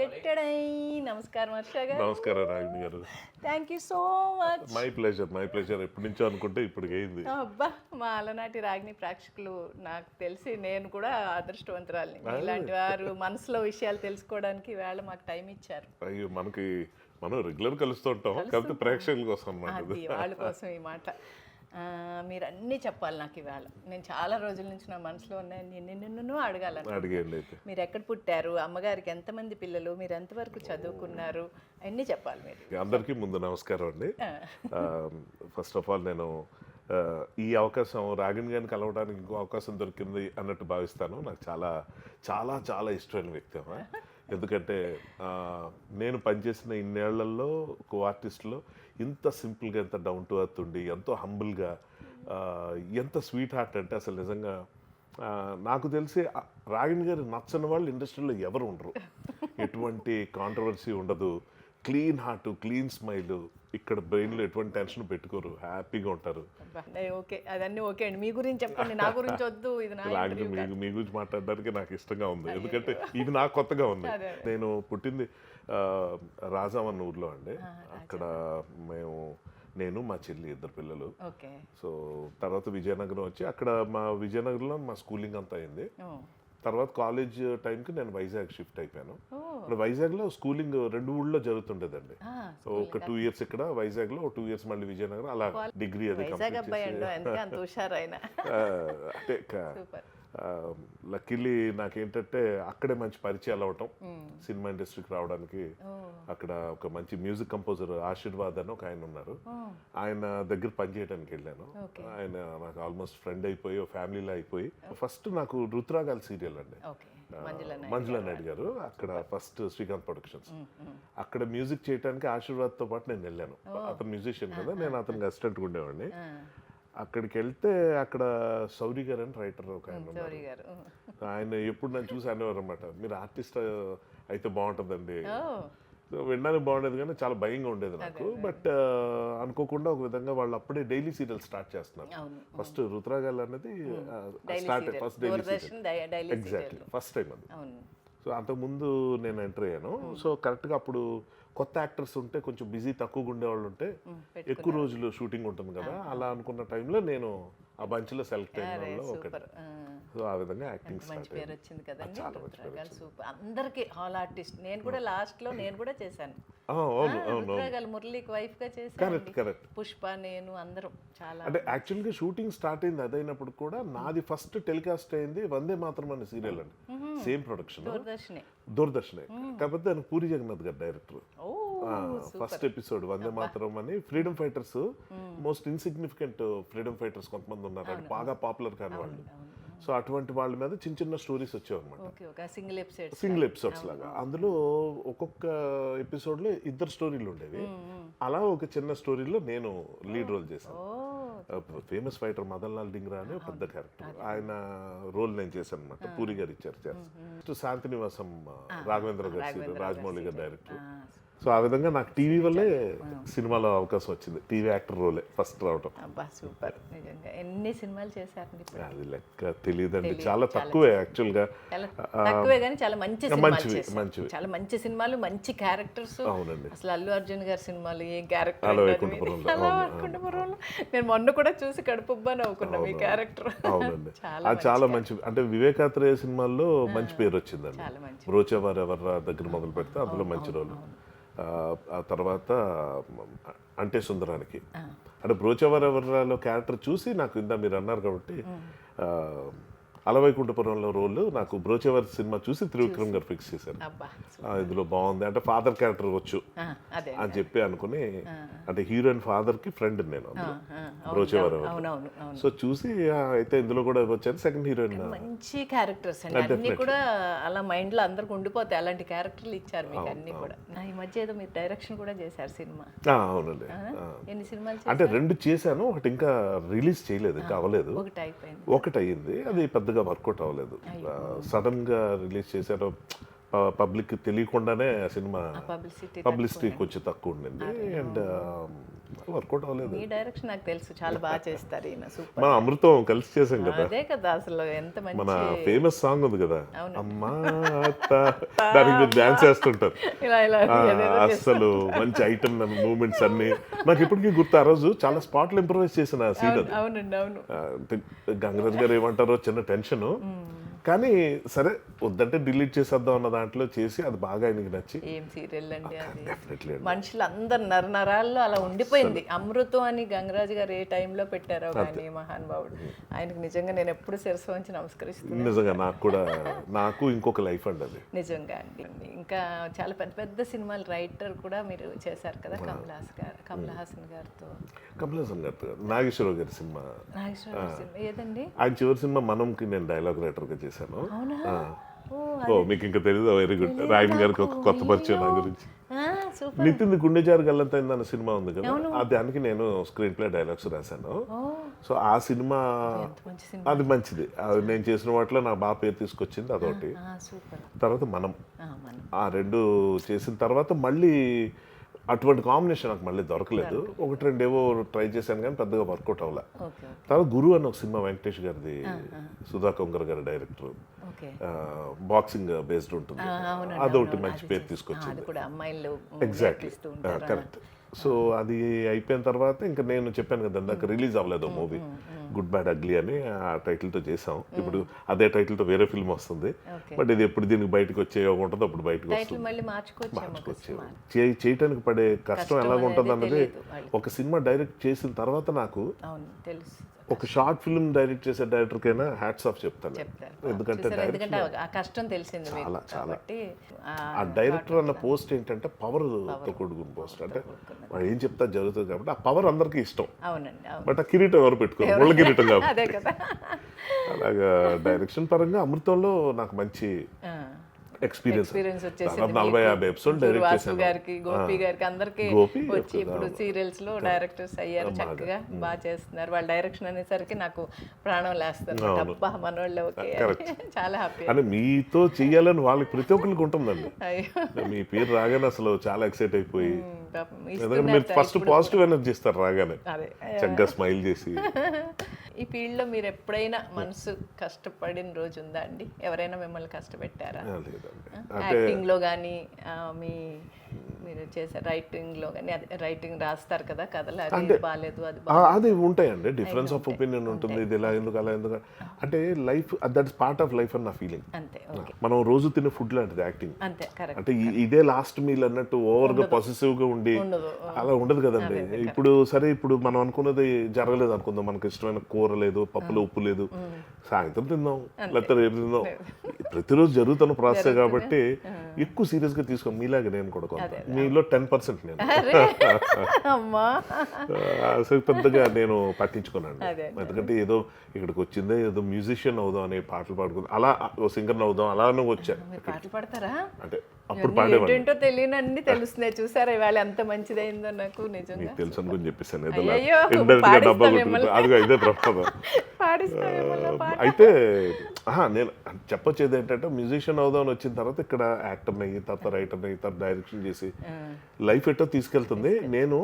తెట్టడై నమస్కారం హర్ష గారు. నమస్కారం Ragini garu. Thank you so much my pleasure my pleasure ఎప్పటి నుంచో అనుకుంటే ఇప్పటికి అయింది అబ్బా మా అలనాటి రాగిని ప్రేక్షకులు నాకు తెలిసి నేను కూడా అదృష్టవంతురాలిని. ఇలాంటి వారు మనసులో విషయాలు తెలుసుకోవడానికి వేళ మాకు టైం ఇచ్చారు. అయ్యో మనకి మనం రెగ్యులర్ కలుస్తూ ఉంటాం కాకపోతే ప్రేక్షకుల కోసం వాళ్ళ కోసం ఈ మాట. మీరు అన్నీ చెప్పాలి నాకు ఇవాళ. నేను చాలా రోజుల నుంచి నా మనసులో ఉన్నాయి. నిన్ను నిన్ను అడగాలను మీరు ఎక్కడ పుట్టారు? అమ్మగారికి ఎంతమంది పిల్లలు? మీరు ఎంతవరకు చదువుకున్నారు? అన్నీ చెప్పాలి మీరు. అందరికీ ముందు నమస్కారం అండి. ఫస్ట్ ఆఫ్ ఆల్ నేను ఈ అవకాశం రాగిణి గారిని కలవడానికి ఇంకో అవకాశం దొరికింది అన్నట్టు భావిస్తాను. నాకు చాలా చాలా చాలా ఇష్టమైన వ్యక్తి ఆమె. ఎందుకంటే నేను పనిచేసిన ఇన్నేళ్ళలో కో ఆర్టిస్ట్లో ఇంత సింపుల్గా ఎంత డౌన్ టు అర్త్ ఉండి ఎంతో హంబుల్గా ఎంత స్వీట్ హార్ట్ అంటే అసలు నిజంగా నాకు తెలిసి రాగిణి గారు నచ్చని వాళ్ళు ఇండస్ట్రీలో ఎవరు ఉండరు. ఎటువంటి కాంట్రవర్సీ ఉండదు. క్లీన్ హార్ట్ క్లీన్ స్మైల్ ఇక్కడ బ్రెయిన్లో ఎటువంటి టెన్షన్ పెట్టుకోరు. హ్యాపీగా ఉంటారు. ఓకే. అదన్నీ ఓకే అండి. మీ గురించి చెప్పండి. నా గురించి వద్దు. ఇది మీ గురించి మాట్లాడడానికి నాకు ఇష్టంగా ఉంది. ఎందుకంటే ఇది నాకు కొత్తగా ఉంది. నేను పుట్టింది ఆ, రాజావన్న ఊర్లో అండి అక్కడ మేము నేను మా చెల్లి ఇద్దరు పిల్లలు. సో తర్వాత విజయనగరం వచ్చి అక్కడ మా విజయనగరంలో మా స్కూలింగ్ అంతా అయింది. తర్వాత కాలేజ్ టైంకి నేను వైజాగ్ షిఫ్ట్ అయిపోయాను. ఇక్కడ వైజాగ్లో స్కూలింగ్ రెండు ఊళ్ళో జరుగుతుండేదండి. ఒక టూ ఇయర్స్ ఇక్కడ వైజాగ్లో టూ ఇయర్స్ మళ్ళీ విజయనగరం అలా డిగ్రీ అది వైజాగ్ కంప్లీట్ అంటే లక్కీలీ నాకేంటంటే అక్కడే మంచి పరిచయాలు అవటం సినిమా ఇండస్ట్రీకి రావడానికి అక్కడ ఒక మంచి మ్యూజిక్ కంపోజర్ ఆశీర్వాద్ అని ఒక ఆయన ఉన్నారు. ఆయన దగ్గర పనిచేయడానికి వెళ్ళాను. ఆయన నాకు ఆల్మోస్ట్ ఫ్రెండ్ అయిపోయి ఫ్యామిలీలో అయిపోయి ఫస్ట్ నాకు రుతురాగాల సీరియల్ అండి. మంజుల మంజులా నాయుడు గారు అక్కడ ఫస్ట్ శ్రీకాంత్ ప్రొడక్షన్స్. అక్కడ మ్యూజిక్ చేయడానికి ఆశీర్వాద్తో పాటు నేను వెళ్ళాను. అతను మ్యూజిషియన్ కదా నేను అతనికి అసిస్టెంట్గా ఉండేవాడిని. అక్కడికి వెళ్తే అక్కడ సౌరి గారు అని రైటర్ ఒక ఆయన ఉన్నారు. ఆయన ఎప్పుడు నన్ను చూసి అనేవారు అనమాట మీరు ఆర్టిస్ట్ అయితే బాగుంటుందండి. సో వినడానికి బాగుండేది కానీ చాలా భయంగా ఉండేది నాకు. బట్ అనుకోకుండా ఒక విధంగా వాళ్ళు అప్పుడే డైలీ సీరియల్ స్టార్ట్ చేస్తున్నారు. అవును ఫస్ట్ రుద్రాగాల్ అనేది స్టార్ట్ ఫస్ట్ డైలీ సీరియల్ డై- ఎగ్జాక్ట్లీ ఫస్ట్ టైం అది. అవును. సో అంతకుముందు నేను ఎంటర్ అయ్యాను. సో కరెక్ట్గా అప్పుడు కొత్త యాక్టర్స్ ఉంటే కొంచెం బిజీ తక్కువగా ఉండేవాళ్ళు ఉంటే ఎక్కువ రోజులు షూటింగ్ ఉంటుంది కదా అలా అనుకున్న టైంలో నేను ఆ బంచ్లో సెలెక్ట్ అయిన వాళ్ళు ఒకటి. సో ఆ విధంగా యాక్టింగ్ మంచి పేరు వచ్చింది కదండి రుద్రగాలు సూపర్. అందరికి హాల్ ఆర్టిస్ట్. నేను కూడా లాస్ట్లో నేను కూడా చేశాను. రుద్రగాలు మురళికి వైఫ్గా చేశాను కరెక్ట్. పుష్ప నేను అందరం చాలా అంటే యాక్చువల్గా షూటింగ్ స్టార్ట్ అయింది అదైనప్పుడు కూడా నాది ఫస్ట్ టెలికాస్ట్ అయింది వందే మాత్రం అనే సీరియల్ అండి. Same production. దూరదర్శనే కాకపోతే దానికి Puri Jagannath garu director. First episode Vande Mataram అని freedom fighters most insignificant freedom fighters కొంతమంది ఉన్నారు. బాగా పాపులర్ కాని వాళ్ళు. సో అటువంటి వాళ్ళ మీద చిన్న చిన్న stories okay single episode single episodes లాగా. అందులో ఒక్కొక్క ఎపిసోడ్లో ఇద్దరు స్టోరీలు ఉండేవి. అలా ఒక చిన్న స్టోరీలో నేను లీడ్ రోల్ చేశాను. ఫేమస్ ఫైటర్ మదన్ లాల్ డింగ్రా అనే పెద్ద క్యారెక్టర్ ఆయన రోల్ నేను చేశాను అనమాట పూరి గారు ఇచ్చారు చేసి శాంతి నివాసం రాఘవేంద్ర గారు రాజమౌళి గారు డైరెక్టర్ సో ఆ విధంగా నాకు టీవీ వల్లే సినిమాలో అవకాశం వచ్చింది. టీవీ యాక్టర్ రోలే ఫస్ట్ రావటం. అబ్బా సూపర్. నిజంగా. ఎన్ని సినిమాలు ఇప్పుడు? అది లెక్క తెలియదండి చాలా తక్కువే యాక్చువల్గా. చాలా తక్కువే కానీ చాలా మంచి మంచివి చేశారు. మంచివి. చాలా మంచి సినిమాలు మంచి క్యారెక్టర్స్ అవునండి. అసలు అల్లు అర్జున్ గారి సినిమాలు ఏం క్యారెక్టర్ అలా వైకుంఠపురంలో, నేను మొన్న కూడా చూసి కడుపుబ్బా నవ్వుకున్నా మీ క్యారెక్టర్ అవునండి. చాలా అది చాలా మంచి అంటే వివేకాత్రేయ సినిమాలో మంచి పేరు వచ్చిందండి. బ్రోచేవారు ఎవర్రా దగ్గర మొదలు పెడితే అందులో మంచి రోల్. ఆ తర్వాత అంటే సుందరానికి. అంటే బ్రోచేవారు ఎవర్రాలో క్యారెక్టర్ చూసి నాకు ఇందా మీరు అన్నారు కాబట్టి అలవైకుంఠపురంలో రోల్ నాకు బ్రోచేవారి సినిమా చూసి త్రివిక్రమ్ గారు ఫిక్స్ చేశారు. ఇందులో బాగుంది. అంటే ఫాదర్ క్యారెక్టర్ వచ్చు అని చెప్పి అనుకుని అంటే హీరోయిన్ ఫాదర్కి ఫ్రెండ్ నేను బ్రోచేవారు సో చూసి అయితే ఇందులో కూడా వచ్చాను సెకండ్ హీరోయిన్. మంచి క్యారెక్టర్స్ అండి. అన్ని కూడా అలా మైండ్లో అందరికి ఉండిపోతాయి. అలాంటి క్యారెక్టర్లు ఇచ్చారు మీకు అన్ని కూడా. ఈ మధ్య ఏదో మీరు డైరెక్షన్ కూడా చేశారు సినిమా. అవునండి. ఎన్ని సినిమాలు అంటే రెండు చేశాను ఒకటి ఇంకా రిలీజ్ చేయలేదు ఇంకా అవ్వలేదు. ఒకటి అయిపోయింది. ఒకటి అయ్యింది. అది పెద్దగా వర్కౌట్ అవ్వలేదు. సడన్గా రిలీజ్ చేశారు పబ్లిక్ తెలియకుండానే ఆ సినిమా పబ్లిసిటీ పబ్లిసిటీ కొంచెం తక్కువ ఉండింది. అండ్ వర్కౌట్ అవ్వలేదు. మీ డైరెక్షన్ నాకు తెలుసు చాలా బాగా చేస్తారు ఈయన సూపర్. మన అమృతం కలిసి చేసాం కదా. అదే కదా అసలు ఎంత మన మంచి ఫేమస్ సాంగ్ ఉంది కదా. అమ్మా. దానికి మీరు డాన్స్ చేస్తుంటారు. అస్సలు మంచి ఐటమ్ మూమెంట్స్ అన్ని. నాకు ఇప్పటికీ గుర్తు ఆ రోజు చాలా స్పాట్లు ఇంప్రూవైజ్ చేసిన సీన్ అది. అవునండి అవును. గంగరాజ్ గారు ఏమంటారో చిన్న టెన్షన్ కానీ సరే వద్దంటే డిలీట్ చేసేద్దాం అన్న దాంట్లో చేసి అది బాగా ఆయనకి నచ్చి. ఏం సీరియల్ అండి డెఫినెట్లీ మనుషులు అందరు నరనరాల్లో అలా ఉండిపోయింది. అమృతం అని గంగరాజు గారు ఏ టైంలో పెట్టారో కానీ మహానుభావుడు ఆయనకు నిజంగా నేను ఎప్పుడు శిరస్సు వంచి నమస్కరిస్తున్నాను. నిజంగా నాకు కూడా నాకు ఇంకొక లైఫ్ అండి అది. నిజంగా అండి. ఇంకా చాలా పెద్ద పెద్ద సినిమాలు రైటర్ కూడా మీరు చేశారు కదా కమల్ హాసన్ గారు కమల్ హాసన్ గారితో కమలాసన్ గారు నాగేశ్వరరావు గారి సినిమా నాగేశ్వర సినిమా. ఏదండి? ఆయన చివరి సినిమా మనంకి నేను డైలాగ్ రైటర్గా చేశాను ఆ. ఓ మీకు ఇంకా తెలియదు వెరీ గుడ్. రాయన్ గారికి ఒక కొత్త పరిచయం నా గురించి. నితిన్ గుండెజారు గల్లంతైంది అన్న సినిమా ఉంది కదా? ఆ దానికి నేను స్క్రీన్ ప్లే డైలాగ్స్ రాశాను. సో ఆ సినిమా అది మంచిది. అది నేను చేసిన వాటిలో నా బాగా పేరు తీసుకొచ్చింది అదొకటి. తర్వాత మనం. ఆ రెండు చేసిన తర్వాత మళ్ళీ అటువంటి కాంబినేషన్ నాకు మళ్ళీ దొరకలేదు. ఒకటి రెండు ఏవో ట్రై చేశాను కానీ పెద్దగా వర్కౌట్ అవ్వలే. తర్వాత గురువు అని ఒక సినిమా వెంకటేష్ గారిది సుధా కొంగర్ గారి డైరెక్టర్ బాక్సింగ్ బేస్డ్ ఉంటుంది. అదొకటి మంచి పేరు తీసుకొచ్చింది. ఎగ్జాక్ట్లీ కరెక్ట్ సో అది అయిపోయిన తర్వాత ఇంకా నేను చెప్పాను కదా ఇందాక రిలీజ్ అవ్వలేదు మూవీ గుడ్ బ్యాడ్ అగ్లీ అని ఆ టైటిల్తో చేసాం ఇప్పుడు అదే టైటిల్తో వేరే ఫిల్మ్ వస్తుంది. బట్ ఇది ఎప్పుడు దీనికి బయటకు వచ్చే ఉంటుందో అప్పుడు బయటకు వస్తుంది. చేయటానికి పడే కష్టం ఎలా ఉంటుంది అన్నది. ఒక సినిమా డైరెక్ట్ చేసిన తర్వాత నాకు ఒక షార్ట్ ఫిల్మ్ డైరెక్ట్ చేసే డైరెక్టర్కైనా హ్యాట్స్ ఆఫ్ చెప్తాను ఎందుకంటే కష్టం తెలిసింది మీకు కాబట్టి ఆ, డైరెక్టర్ అన్న పోస్ట్ ఏంటంటే పవర్తో కూడుకున్న పోస్ట్ అంటే వాడు ఏం చెప్తా జరుగుతుంది కాబట్టి ఆ పవర్ అందరికీ ఇష్టం. బట్ ఆ కిరీటం ఎవరు పెట్టుకోరు? ముళ్ళ కిరీటం కాబట్టి. అదే కదా. అలాగా డైరెక్షన్ పరంగా అమృతంలో నాకు మంచి ఎక్స్పీరియన్స్ దాదాపు నలభై యాభై ఎపిసోడ్ డైరెక్ట్ చేశాను. గారికి గోపి గారికి అందరికి వచ్చి ఇప్పుడు సీరియల్స్లో డైరెక్టర్స్ అయ్యారు చక్కగా బాగా చేస్తున్నారు. వాళ్ళ డైరెక్షన్ అనేసరికి నాకు ప్రాణం లేస్తారు అబ్బా మనోళ్ళు ఓకే చాలా హ్యాపీ అని మీతో చెయ్యాలని వాళ్ళకి ప్రతి ఒక్కరికి ఉంటుందండి మీ పేరు రాగానే అసలు చాలా ఎక్సైట్ అయిపోయి ఫస్ట్ పాజిటివ్ ఎనర్జీ ఇస్తారు రాగానే. అదే. చక్కగా స్మైల్ చేసి. ఈ ఫీల్డ్లో మీరు ఎప్పుడైనా మనసు కష్టపడిన రోజు ఉందా అండి? ఎవరైనా మిమ్మల్ని కష్టపెట్టారా? యాక్టింగ్లో కానీ మీ మీరు చేసే రైటింగ్లో కానీ అదే రైటింగ్ రాస్తారు కదా కథలు అది బాగాలేదు అది అది ఉంటాయండి. డిఫరెన్స్ ఆఫ్ ఒపీనియన్ ఉంటుంది ఇది ఇలా ఎందుకు అలా ఎందుకు. అంటే life that's part of life అని నా ఫీలింగ్ అంతే మనం రోజు తినే ఫుడ్ లాంటిది యాక్టింగ్ అంతే కరెక్ట్ అంటే ఇదే లాస్ట్ మీల్ అన్నట్టు ఓవర్గా పాజిటివ్గా ఉండి అలా ఉండదు కదండి. ఇప్పుడు సరే ఇప్పుడు మనం అనుకున్నది జరగలేదు అనుకుందాం మనకి ఇష్టమైన కూర లేదు పప్పులో ఉప్పు లేదు. సాయంత్రం తిందాం లేకపోతే రేపు తిందాం. ప్రతిరోజు జరుగుతున్న ప్రాసెస్ కాబట్టి ఎక్కువ సీరియస్గా తీసుకో మీలాగా నేను కూడా మీలో టెన్ పర్సెంట్ నేను. అసలు పెద్దగా నేను పట్టించుకున్నాను. ఎందుకంటే ఏదో ఇక్కడికి వచ్చిందే ఏదో మ్యూజిషియన్ అవుదాం అనే పాటలు పాడుకుందాం. అలా ఓ సింగర్ అవుదాం అలానే వచ్చా మీరు పాటలు పాడతారా? అంటే అప్పుడు ఇవన్నీ పాడేవాడిని. ఏంటంటో తెలియనన్ని తెలుస్తున్నాయి. చూసారా ఇవాళ ఎంత మంచిదైందో నాకు నిజంగా. తెలుసు అనుకుని చెప్పేసాను ఏదో ఇండైరెక్ట్గా డబ్బా కొట్టుకుంటా అదిగో ఇదే ప్రమాదం అయితే నేను చెప్పొచ్చేది ఏంటంటే మ్యూజిషియన్ అవుదాం అని వచ్చిన తర్వాత ఇక్కడ యాక్టర్ అయ్యి తర్వాత రైటర్ అయ్యి తర్వాత డైరెక్షన్ చేసి లైఫ్ ఎట్టో తీసుకెళ్తుంది. నేను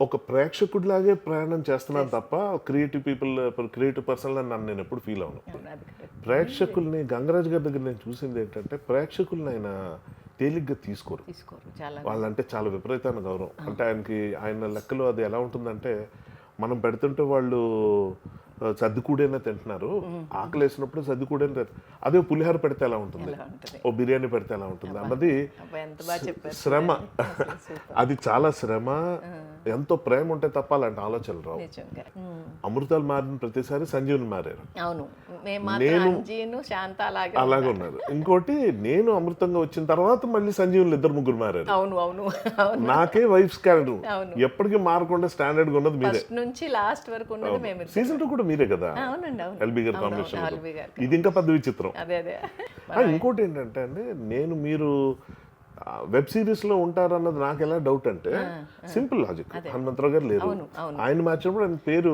ఒక ప్రేక్షకుడిలాగే ప్రయాణం చేస్తున్నాను తప్ప క్రియేటివ్ పీపుల్ క్రియేటివ్ పర్సన్ అని నన్ను నేను ఎప్పుడు ఫీల్ అవును. ప్రేక్షకుల్ని గంగరాజ్ గారి దగ్గర నేను చూసింది ఏంటంటే ప్రేక్షకుల్ని ఆయన తేలిగ్గా తీసుకోరు. వాళ్ళంటే చాలా విపరీతమైన గౌరవం. అంటే ఆయనకి ఆయన లెక్కలో అది ఎలా ఉంటుందంటే మనం పెడుతుంటే వాళ్ళు సర్దికూడైనా తింటున్నారు. ఆకలి వేసినప్పుడు సర్దికూడైనా తింటారు. అదే పులిహోర పెడితే ఎలా ఉంటుంది? ఓ బిర్యానీ పెడితే ఎలా ఉంటుంది? అన్నది శ్రమ. అది చాలా శ్రమ. ఎంతో ప్రేమ ఉంటే తప్ప అలాంటి ఆలోచనలు రావు. అమృతాలు మారిన ప్రతిసారి సంజీవుని మారారు. శాంత అలాగే ఉన్నారు. ఇంకోటి నేను అమృతంగా వచ్చిన తర్వాత మళ్ళీ సంజీవులు ఇద్దరు ముగ్గురు మారారు. అవును అవును అవును. నాకే వైఫ్స్ క్యారెక్టర్. ఎప్పటికీ మారకుండా స్టాండర్డ్గా ఉన్నది మీరే నుంచి లాస్ట్ వరకు. సీజన్ టూ కూడా మీరే కదా. ఎల్బీ గారి కాంబినేషన్ ఇది ఇంకా పెద్ద విచిత్రం. ఇంకోటి ఏంటంటే అండి నేను మీరు వెబ్ సిరీస్లో ఉంటారు అన్నది నాకు ఎలా డౌట్ అంటే సింపుల్ లాజిక్. హనుమంతరావు గారు లేరు. ఆయన మార్చినప్పుడు ఆయన పేరు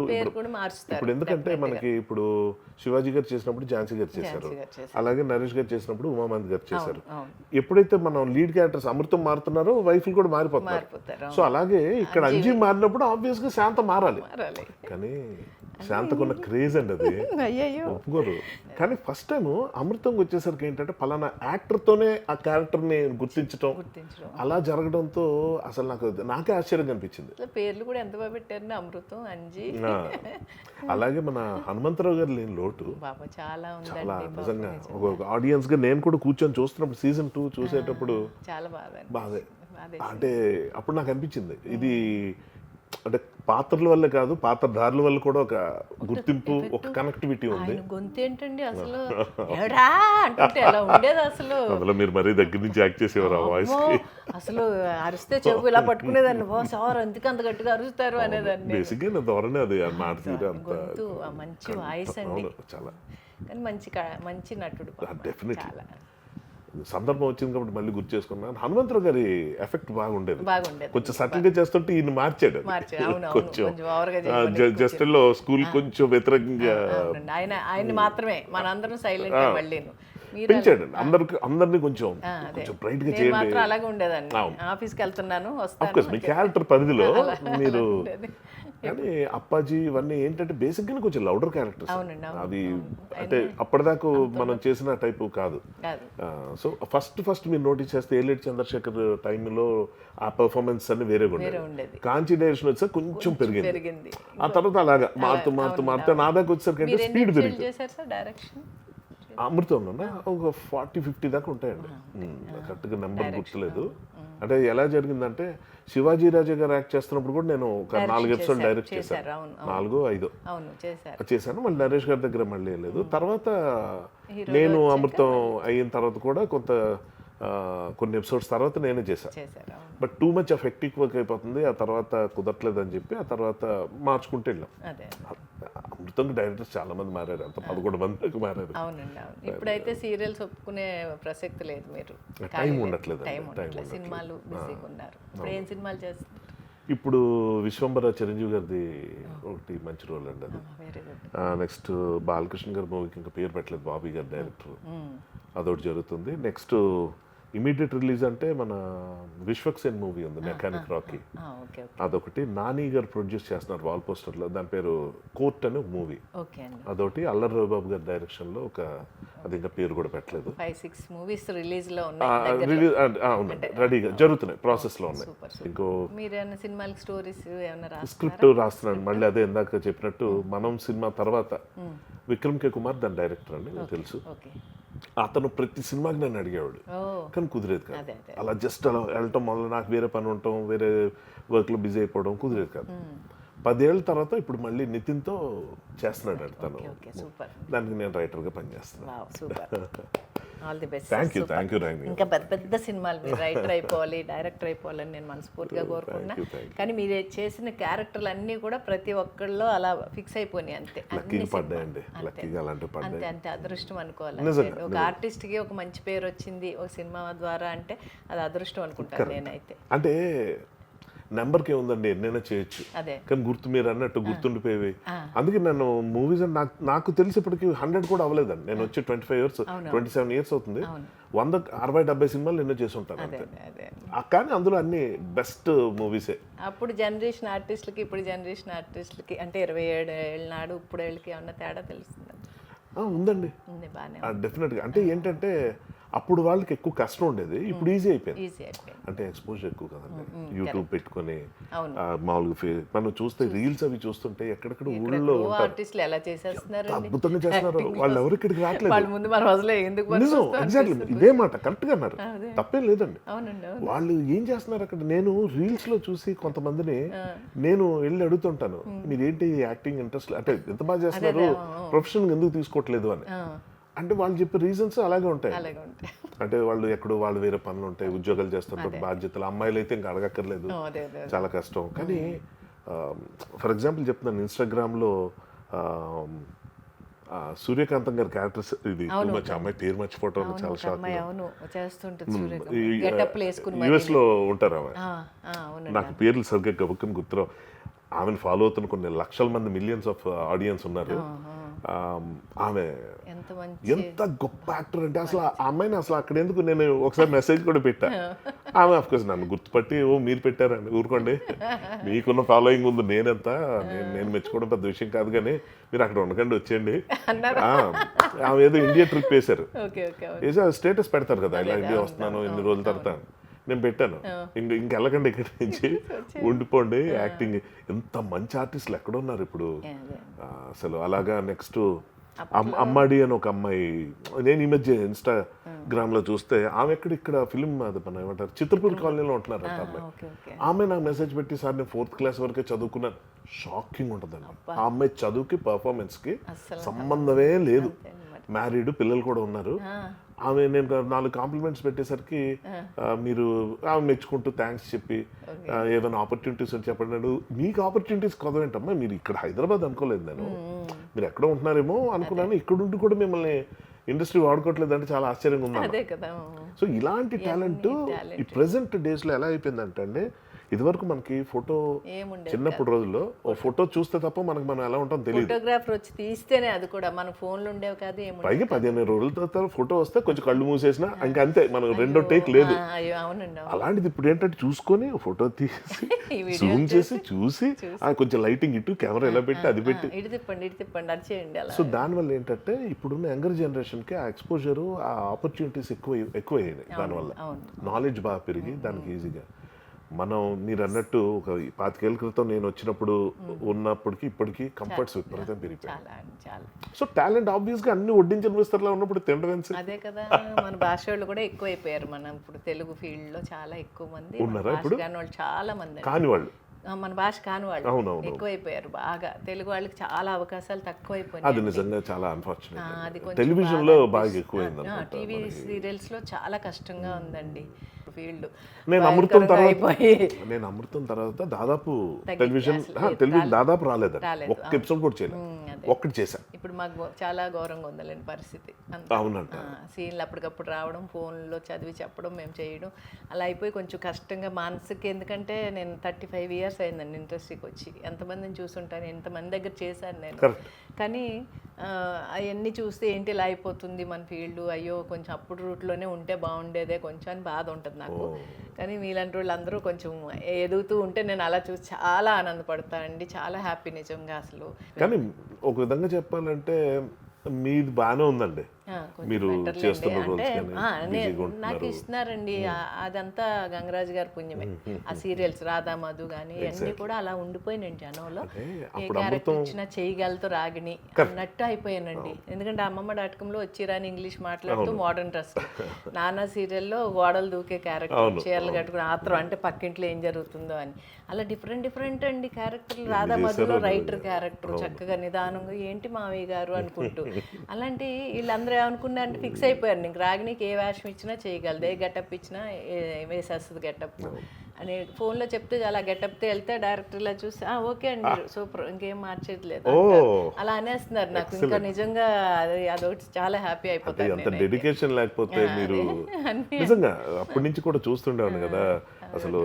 ఇప్పుడు- ఎందుకంటే మనకి ఇప్పుడు శివాజీ గారు చేసినప్పుడు ఝాన్సీ గారు చేశారు. అలాగే నరేష్ గారు చేసినప్పుడు ఉమామంత్ గారు చేశారు. ఎప్పుడైతే మనం లీడ్ క్యారెక్టర్స్ అమృతం మారుతున్నారో వైఫ్లు కూడా మారిపోతున్నారు. మారిపోతారు సో అలాగే ఇక్కడ అంజీ మారినప్పుడు ఆబ్వియస్గా శాంత మారాలి. కానీ శాంతకున్న క్రేజ్ అండి అది. ఒప్పుకోరు. కానీ ఫస్ట్ టైం అమృతం వచ్చేసరికి ఏంటంటే పలానా యాక్టర్ తోనే ఆ క్యారెక్టర్ని గుర్తించడం. అలా జరగడంతో అసలు నాకు నాకే ఆశ్చర్యం అనిపించింది అసలు పేర్లు కూడా ఎంత బాగా పెట్టారు అమృతం అంజి. అలాగే మన హనుమంతరావు గారు లేని లోటు. బాబా చాలా చాలా నిజంగా ఒక ఆడియన్స్గా నేను కూడా కూర్చొని చూస్తున్నప్పుడు సీజన్ టూ చూసేటప్పుడు చాలా బాగా బాధే అంటే అప్పుడు నాకు అనిపించింది. ఇది అంటే పాత్రల వల్ల కాదు పాత్రధారుల వల్ల కూడా ఒక గుర్తింపు ఒక కనెక్టివిటీ ఉంది. గొంతు ఏంటండి అసలు? ఉండేది అసలు. అందులో మీరు మరీ దగ్గర నుంచి యాక్ట్ చేసేవారు ఆ వాయిస్ అసలు అరిస్తే చెప్పు ఇలా పట్టుకునేదాన్ని. బా సార్ ఎందుకు అంత గట్టిగా అరుస్తారు అనేదాన్ని. బేసిక్గా నా ధోరణి అది మాట మంచి వాయిస్ అండి. చాలా. కానీ మంచి మంచి నటుడు పాపం. సందర్భం వచ్చింది కాబట్టి మళ్ళీ గుర్తు చేసుకున్నాను హనుమంతరావు గారి ఎఫెక్ట్ బాగుండేది. కొంచెం సటిల్గా చేస్తుంటే ఈయన మార్చాడు కొంచెం. జస్ట్లో స్కూల్ కొంచెం వ్యతిరేకంగా ఆయన ఆయన మాత్రమే. మనందరం సైలెంట్ మళ్ళీను. మీరు పెంచాడు. అందరికి అందరినీ కొంచెం. కొంచెం బ్రైట్గా చేయండి. మాత్రం అలాగే ఉండేదాన్ని. ఆఫీస్కి వెళ్తున్నాను వస్తాను మీ క్యారెక్టర్ పరిధిలో మీరు. కానీ అప్పాజీ ఇవన్నీ ఏంటంటే బేసిక్గా కొంచెం లౌడర్ క్యారెక్టర్స్ అది అంటే అప్పటిదాకా మనం చేసిన టైపు కాదు. సో ఫస్ట్ ఫస్ట్ మీరు నోటీస్ చేస్తే ఏలేటి చంద్రశేఖర్ టైంలో ఆ పర్ఫార్మెన్స్ అన్ని వేరే ఉండేది. కాంచి డైరెక్షన్ వచ్చే కొంచెం పెరిగింది. ఆ తర్వాత అలాగా మారుతూ మారుతూ మారుతూ నా దగ్గర వచ్చేసరికి స్పీడ్ పెరిగింది. అమృతంలోనా? ఒక ఫార్టీ ఫిఫ్టీ దాకా ఉంటాయండి. కరెక్ట్గా నెంబర్ గుర్తులేదు. అంటే ఎలా జరిగిందంటే శివాజీ రాజా గారు యాక్ట్ చేస్తున్నప్పుడు కూడా నేను ఒక నాలుగు ఎపిసోడ్ డైరెక్ట్ చేశాను. నాలుగు ఐదు. చేశాను. మళ్ళీ నరేష్ గారి దగ్గర మళ్ళీ లేదు తర్వాత నేను అమృతం అయిన తర్వాత కూడా కొంత కొన్ని ఎపిసోడ్స్ తర్వాత నేనే చేశాను but too much of hectic work అయిపోతుంది ఆ తర్వాత కుదరట్లేదు అని చెప్పి ఆ తర్వాత మార్చుకుంటూ వెళ్ళాం. అమృతం డైరెక్టర్స్ చాలా మంది మారారు అంత పదకొండు మంది దాకా మారారు ఇప్పుడైతే సీరియల్స్ ఒప్పుకునే ప్రసక్తి లేదు మీరు. టైం ఉండట్లేదు. సినిమాలు బిజీగా ఉన్నారు. ఇప్పుడు ఏం సినిమాలు చేస్తున్నారు? ఇప్పుడు విశ్వంబర చిరంజీవి గారిది ఒకటి మంచి రోల్ అండి అది. నెక్స్ట్ బాలకృష్ణ గారి మూవీకి ఇంకా పేరు పెట్టలేదు బాబీ గారి డైరెక్టర్ అదొకటి జరుగుతుంది. నెక్స్ట్ ఇమీడియట్ రిలీజ్ అంటే మన విశ్వక్సేన్ మూవీ ఉంది మెకానిక్ రాకీ అదొకటి. నాని గారు ప్రొడ్యూస్ చేస్తున్నారు వాల్ పోస్టర్లో. దాని పేరు కోర్ట్ అనే మూవీ. అదొకటి. అల్లరి రవిబాబు గారి డైరెక్షన్లో ఒక అది ఇంకా పేరు కూడా పెట్టలేదు. మూవీస్ రిలీజ్లో ఉన్నాయి రిలీజ్ అవునండి రెడీగా జరుగుతున్నాయి ప్రాసెస్లో ఉన్నాయి. సూపర్ ఇంకో సినిమాలకి స్టోరీస్ స్క్రిప్ట్ రాస్తున్నాను. మళ్ళీ అదే ఇందాక చెప్పినట్టు మనం సినిమా తర్వాత విక్రమ్ కే కుమార్ దాని డైరెక్టర్ అండి నాకు తెలుసు. అతను ప్రతి సినిమాకి నన్ను అడిగేవాడు. కానీ కుదిరేది కాదు. అలా జస్ట్ అలా వెళ్ళటం వల్ల నాకు వేరే పని ఉండటం వేరే వర్క్లో బిజీ అయిపోవడం కుదిరేది కాదు. పదేళ్ళ తర్వాత ఇప్పుడు మళ్ళీ నితిన్తో చేస్తున్నాడు తను. దానికి నేను రైటర్గా పనిచేస్తున్నాను. All the best thank you thank you ఇంకా పెద్ద పెద్ద సినిమాలు మీరు రైటర్ అయిపోవాలి డైరెక్టర్ అయిపోవాలని నేను మనస్ఫూర్తిగా thank కానీ మీరు చేసిన క్యారెక్టర్లు అన్నీ కూడా ప్రతి ఒక్కళ్ళలో అలా ఫిక్స్ అయిపోయినాయి అంతే. అంతే. అంతే అదృష్టం అనుకోవాలి. ఒక ఆర్టిస్ట్కి ఒక మంచి పేరు వచ్చింది ఒక సినిమా ద్వారా అంటే అది అదృష్టం అనుకుంటాను నేనైతే. అంటే నెంబర్కి ఏముందండి? ఎన్నైనా చేయొచ్చు. కానీ గుర్తు మీరు అన్నట్టు గుర్తుండిపోయేవి. అందుకే నేను మూవీస్ నాకు నాకు తెలిసి ఇప్పటికి హండ్రెడ్ కూడా అవ్వలేదండి. నేను వచ్చి twenty five years twenty seven years అవుతుంది. వంద అరవై డెబ్బై సినిమాలు ఎన్నో చేసి ఉంటాను అంతే. కానీ అందులో అన్ని బెస్ట్ మూవీసే. అప్పుడు జనరేషన్ ఆర్టిస్టులకి ఇప్పుడు జనరేషన్ ఆర్టిస్టులకి అంటే ఇరవై ఏడు ఏళ్ళ నాడు ఇప్పుడు ఏళ్ళకి ఏమన్నా తేడా తెలుస్తుంది? ఉందండి. డెఫినెట్గా. అంటే ఏంటంటే అప్పుడు వాళ్ళకి ఎక్కువ కష్టం ఉండేది. ఇప్పుడు ఈజీ అయిపోయింది. అంటే ఎక్స్పోజర్ ఎక్కువ కదండి. యూట్యూబ్ పెట్టుకొని మామూలుగా మనం చూస్తే రీల్స్ అవి చూస్తుంటే ఎక్కడెక్కడ ఊళ్ళో ఓ ఆర్టిస్టులు ఎలా చేసేస్తున్నారు అద్భుతంగా చేస్తున్నారు. వాళ్ళు ఎవరు ఇక్కడికి రావట్లేదు వాళ్ళ ముందు మనం అసలే ఎందుకు పని నిజం చేస్తాం ఎగ్జాక్ట్లీ ఇదే మాట కరెక్ట్గా అన్నారు. తప్పేం లేదండి. వాళ్ళు ఏం చేస్తున్నారు అక్కడ? నేను రీల్స్లో చూసి కొంతమందిని నేను వెళ్ళి అడుగుతుంటాను. మీరు ఏంటి యాక్టింగ్ ఇంట్రెస్ట్ అంటే ఎంత బాగా చేస్తున్నారు. ప్రొఫెషన్ ఎందుకు తీసుకోవట్లేదు? అని. అంటే వాళ్ళు చెప్పే రీజన్స్ అలాగే ఉంటాయి. అంటే వాళ్ళు ఎక్కడో వాళ్ళు వేరే పనులు ఉంటాయి ఉద్యోగాలు చేస్తుంటారు బాధ్యతలు అమ్మాయిలు అయితే ఇంకా అడగక్కర్లేదు. చాలా కష్టం. కానీ ఫర్ ఎగ్జాంపుల్ చెప్తున్నాను ఇన్స్టాగ్రామ్లో సూర్యకాంతం గారి క్యారెక్టర్స్ ఇది మచ్ అమ్మాయి పేరు మర్చిపోవటం చాలా షాక్ యుఎస్లో ఉంటారు ఆమె. నాకు పేర్లు సరిగ్గా గబుక్కుని గుర్తురావు. ఆమెను ఫాలో అవుతున్న కొన్ని లక్షల మంది మిలియన్స్ ఆఫ్ ఆడియన్స్ ఉన్నారు. ఆమె ఎంత గొప్ప యాక్టర్ అంటే అసలు ఆ అమ్మాయిని అసలు అక్కడ ఎందుకు నేను ఒకసారి మెసేజ్ కూడా పెట్టా. ఆమె ఆఫ్ కోర్స్ నన్ను గుర్తుపట్టి ఓ మీరు పెట్టారండి ఊరుకోండి. మీకున్న ఫాలోయింగ్ ఉంది నేనెంత నేను నేను మెచ్చుకోవడం పెద్ద విషయం కాదు కానీ మీరు అక్కడ ఉండకండి వచ్చేయండి. ఆమె ఏదో ఇండియా ట్రిప్ వేశారు. వేసి స్టేటస్ పెడతారు కదా ఇలా ఇండియా వస్తున్నాను ఇన్ని రోజుల తర్వాత నేను పెట్టాను. ఇంక ఇంకెళ్ళకండి ఇక్కడి నుంచి. ఉండిపోండి యాక్టింగ్. ఎంత మంచి ఆర్టిస్టులు ఎక్కడ ఉన్నారు ఇప్పుడు అసలు అలాగా నెక్స్ట్ అమ్మాడి అని ఒక అమ్మాయి నేను ఈ మధ్య ఇన్స్టాగ్రామ్లో చూస్తే ఆమె ఎక్కడ ఇక్కడ ఫిల్మ్ అది మన ఏమంటారు చిత్రపూర్ కాలనీలో ఉంటున్నారు అమ్మాయి ఆమె. నాకు మెసేజ్ పెట్టి సార్ నేను ఫోర్త్ క్లాస్ వరకే చదువుకున్నాను. షాకింగ్ ఉంటుందండి. ఆ అమ్మాయి చదువుకి పర్ఫార్మెన్స్కి అస్సలు సంబంధమే లేదు. మ్యారీడ్ పిల్లలు కూడా ఉన్నారు. ఆమె నేను నాలుగు కాంప్లిమెంట్స్ పెట్టేసరికి మీరు ఆమె మెచ్చుకుంటూ థ్యాంక్స్ చెప్పి ఏదైనా ఆపర్చునిటీస్ అని చెప్పండి అన్నాడు. మీకు ఆపర్చునిటీస్ కొదవేంటమ్మా మీరు ఇక్కడ హైదరాబాద్ అనుకోలేదు నేను. మీరు ఎక్కడ ఉంటున్నారేమో అనుకున్నాను. ఇక్కడ ఉండి కూడా మిమ్మల్ని ఇండస్ట్రీ వాడుకోవట్లేదు అంటే చాలా ఆశ్చర్యంగా ఉన్నాను సో ఇలాంటి టాలెంట్ ఈ ప్రెసెంట్ డేస్లో ఎలా అయిపోయిందంటే అండి ఇదివరకు మనకి ఫోటో చిన్నప్పుడు రోజుల్లో ఓ ఫోటో. చూస్తే తప్ప మనకు మనం ఎలా ఉంటాం తెలియదు ఫోటోగ్రాఫర్ వచ్చి తీస్తేనే అది కూడా మన ఫోన్లు ఉండేవి కాదు పైగా పదిహేను రోజుల తర్వాత ఫోటో వస్తే కొంచెం కళ్ళు మూసేసిన ఇంకా అంతే మనం రెండో టేక్ లేదు. అలాంటిది ఇప్పుడు ఏంటంటే చూసుకొని ఫోటో తీసి జూమ్ చేసి చూసి కొంచెం లైటింగ్ ఇటు కెమెరా ఎలా పెట్టి అది పెట్టి. ఇటు తిప్పండి ఇటు తిప్పండి అది చేయండి సో దానివల్ల ఏంటంటే ఇప్పుడున్న యంగర్ జనరేషన్కి ఆ ఎక్స్పోజర్ ఆ ఆపర్చునిటీస్ ఎక్కువ ఎక్కువ అయ్యాయి దానివల్ల. నాలెడ్జ్ బాగా పెరిగి దానికి ఈజీగా. మనం మీరు అన్నట్టు ఒక పాతికేళ్ళ క్రితం నేను వచ్చినప్పుడు ఉన్నప్పటికి ఇప్పటికి కంఫర్ట్స్ విపరీతం పెరిగిపోయాయి చాలా అండి చాలా. సో టాలెంట్ ఆబ్వియస్గా అన్ని వడ్డించిన విస్తరలో ఉన్నప్పుడు తినడం అదే కదా మన భాష వాళ్ళు కూడా ఎక్కువ అయిపోయారు మనం. ఇప్పుడు తెలుగు ఫీల్డ్లో చాలా ఎక్కువ మంది ఉన్నారా ఇప్పుడు? చాలా మంది. కాని వాళ్ళు. మన భాష కాని వాళ్ళు. ఎక్కువైపోయారు బాగా. తెలుగు వాళ్ళకి చాలా అవకాశాలు అది తక్కువైపోయినాయి నిజంగా చాలా అది అన్ఫార్చునేట్ కొంచెం టెలివిజన్లో బాగా ఎక్కువైంది టీవీ సీరియల్స్లో చాలా కష్టంగా ఉందండి. ఫీల్డ్. నేను అమృతం తర్వాత నేను అమృతం తర్వాత దాదాపు టెలివిజన్ టెలివిజన్ దాదాపు రాలేదు. ఒక్క ఎపిసోడ్ కూడా చేయలేదు. ఒక్కటి చేశా ఇప్పుడు మాకు చాలా ఘోరంగా ఉందలేని పరిస్థితి. అంత. అవునంట. సీన్లు అప్పటికప్పుడు రావడం ఫోన్లో చదివి చెప్పడం మేము చేయడం అలా అయిపోయి కొంచెం కష్టంగా మానసిక ఎందుకంటే నేను థర్టీ ఫైవ్ ఇయర్స్ అయిందండి ఇండస్ట్రీకి వచ్చి. ఎంతమందిని చూసుంటాను ఎంతమంది దగ్గర చేశాను నేను. కానీ అవన్నీ చూస్తే ఏంటి ఇలా అయిపోతుంది మన ఫీల్డ్? అయ్యో కొంచెం అప్పుడు రూట్లోనే ఉంటే బాగుండేదే కొంచెం అని బాధ ఉంటుంది నాకు. కానీ మీలాంటి వాళ్ళు అందరూ కొంచెం ఎదుగుతూ ఉంటే నేను అలా చూసి చాలా ఆనందపడతా అండి. చాలా హ్యాపీ నిజంగా అసలు. కానీ ఒక విధంగా చెప్పాలంటే మీది బాగానే ఉందండి. మీరు. చేస్తున్న నాకు ఇస్తున్నారండి అదంతా గంగరాజు గారి పుణ్యమే. ఆ సీరియల్స్ రాధా మధు కానీ అన్ని కూడా అలా ఉండిపోయినాయి జనంలో. ఏ క్యారెక్టర్ ఇచ్చినా చేయగలతో రాగిని అన్నట్టు అయిపోయానండి. ఎందుకంటే అమ్మమ్మ డాట్ కామ్లో వచ్చిరాని ఇంగ్లీష్ మాట్లాడుతూ మోడర్న్ డ్రెస్ నానా సీరియల్లో గోడలు దూకే క్యారెక్టర్ చీరలు కట్టుకుని ఆత్రం అంటే పక్కింట్లో ఏం జరుగుతుందో అని. అలా డిఫరెంట్ డిఫరెంట్ అండి క్యారెక్టర్లు రాధా మధులో రైటర్ క్యారెక్టర్ చక్కగా నిదానంగా ఏంటి మావయ్య గారు? అనుకుంటూ. అలాంటి వీళ్ళందరూ ఏమనుకున్నారంటే ఫిక్స్ అయిపోయారు నీకు రాగినికి ఏ వేషం ఇచ్చినా చేయగలదు ఏ గెటప్ ఇచ్చినా ఏ- వేసేస్తుంది గెటప్ అని ఫోన్లో చెప్తే అలా గెటప్తో వెళ్తే డైరెక్టర్ ఇలా చూసి "ఆ, ఓకే అండి సూపర్ ఇంకేం మార్చేది లేదు ఓ అలా అనేస్తున్నారు నాకు. ఇంకా నిజంగా అది అదొకటి చాలా హ్యాపీ ఎంత నేను డెడికేషన్ లేకపోతే మీరు నిజంగా అప్పటి నుంచి కూడా చూస్తుండేవాను కదా. అసలు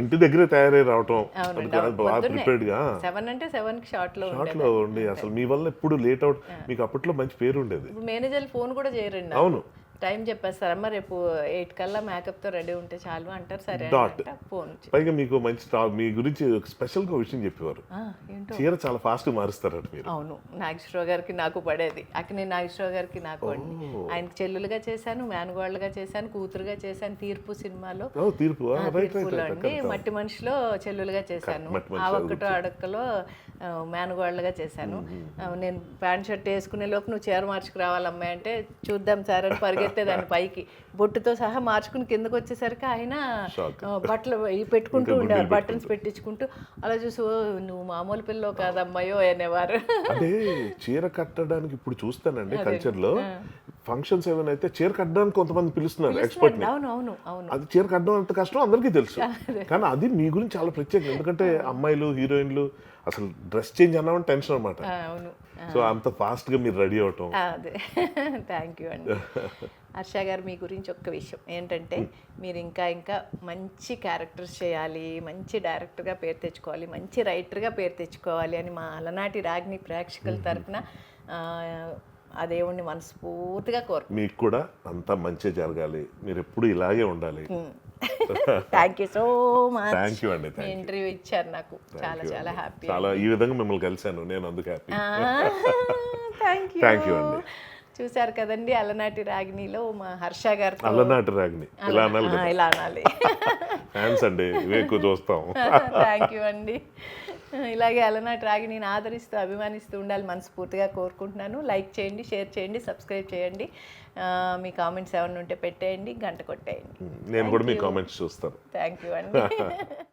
ఇంటి దగ్గరే తయారై రావటం బాగా ప్రిపేర్డ్గా. సెవెన్ అంటే సెవెన్కి షార్ట్లో షార్ట్లో ఉండి అసలు మీ వల్ల ఎప్పుడు లేట్ అవుట్ మీకు అప్పట్లో మంచి పేరు ఉండేది. మేనేజర్ ఫోన్ కూడా చేయరండి అవును. టైం చెప్పేస్తారు? అమ్మ రేపు ఎయిట్ కల్లా మేకప్తో రెడీ ఉంటే చాలు అంటారు. సరే Dot. ఫోన్ పైగా మీకు మంచి మీ గురించి స్పెషల్గా విషయం చెప్పేవారు. ఏంటో? చీర చాలా ఫాస్ట్ మారుస్తారట మీరు. అవును నాగేశ్వరరావు గారికి నాకు పడేది. అక్కనే నాగేశ్వరరావు గారికి నాకు అండి. ఆయనకి చెల్లులుగా చేశాను మేనగోళ్ళగా చేశాను కూతురుగా చేశాను తీర్పు సినిమాలో. ఓ తీర్పు. అండి. మట్టి మనిషిలో చెల్లులుగా చేశాను. ఆ ఒక్కటో అడక్కలో మేనగోళ్ళగా చేశాను. నేను ప్యాంట్ షర్ట్ వేసుకునే లోపు నువ్వు చీర మార్చుకు రావాలమ్మాయి అంటే చూద్దాం సార్ అని పరిగెత్తేదాన్ని పైకి. బొట్టుతో సహా మార్చుకుని కిందకు వచ్చేసరికి ఆయన బట్టలు పెట్టుకుంటూ ఉండేవారు బటన్స్ పెట్టించుకుంటూ అలా చూసి "ఓ, నువ్వు మామూలు పిల్లో కాదమ్మాయో అనేవారు. అంటే చీర కట్టడానికి ఇప్పుడు చూస్తానండి కల్చర్లో ఫంక్షన్స్ ఏమైనా అయితే చీర కట్టడానికి కొంతమంది పిలుస్తున్నారు ఎక్స్పర్ట్ని అవును అవును అవును. అది చీర కట్టడం అంత కష్టం అందరికీ తెలుసు. కానీ అది మీ గురించి చాలా ప్రత్యేకం. ఎందుకంటే అమ్మాయిలు హీరోయిన్లు అసలు డ్రెస్ చేంజ్ అన్నామని టెన్షన్ అనమాట సో అంత ఫాస్ట్గా మీరు రెడీ అవటం. అదే. థ్యాంక్ యూ అండి. హర్ష గారు మీ గురించి ఒక్క విషయం ఏంటంటే మీరు ఇంకా ఇంకా మంచి క్యారెక్టర్స్ చేయాలి మంచి డైరెక్టర్గా పేరు తెచ్చుకోవాలి మంచి రైటర్గా పేరు తెచ్చుకోవాలి అని మా అలనాటి రాగిని ప్రేక్షకుల తరపున ఆ, దేవుణ్ణి మనస్ఫూర్తిగా కోరు మీకు కూడా అంతా మంచి జరగాలి. మీరు ఎప్పుడు ఇలాగే ఉండాలి. Thank you so much thank you అండి థ్యాంక్ ఇంటర్వ్యూ ఇచ్చారు నాకు. చాలా చాలా హ్యాపీ చాలా ఈ విధంగా మిమ్మల్ని కలిశాను. నేను అందుకు happy thank you Thank you అండి. చూసారు కదండి అలనాటి రాగినిలో మా హర్ష గారితో. అల్లనాటి రాగిని ఇలా అనాలి ఇలా అనాలి. అండి ఎక్కువ చూస్తాం. థ్యాంక్ యూ అండి. ఇలాగే అలనాటి రాగిని ఆదరిస్తూ అభిమానిస్తూ ఉండాలి మనస్ఫూర్తిగా కోరుకుంటున్నాను. లైక్ చేయండి షేర్ చేయండి సబ్స్క్రైబ్ చేయండి. మీ కామెంట్స్ ఏమైనా ఉంటే పెట్టేయండి గంట కొట్టేయండి. నేను కూడా మీ కామెంట్స్ చూస్తాను. థ్యాంక్ యూ అండి.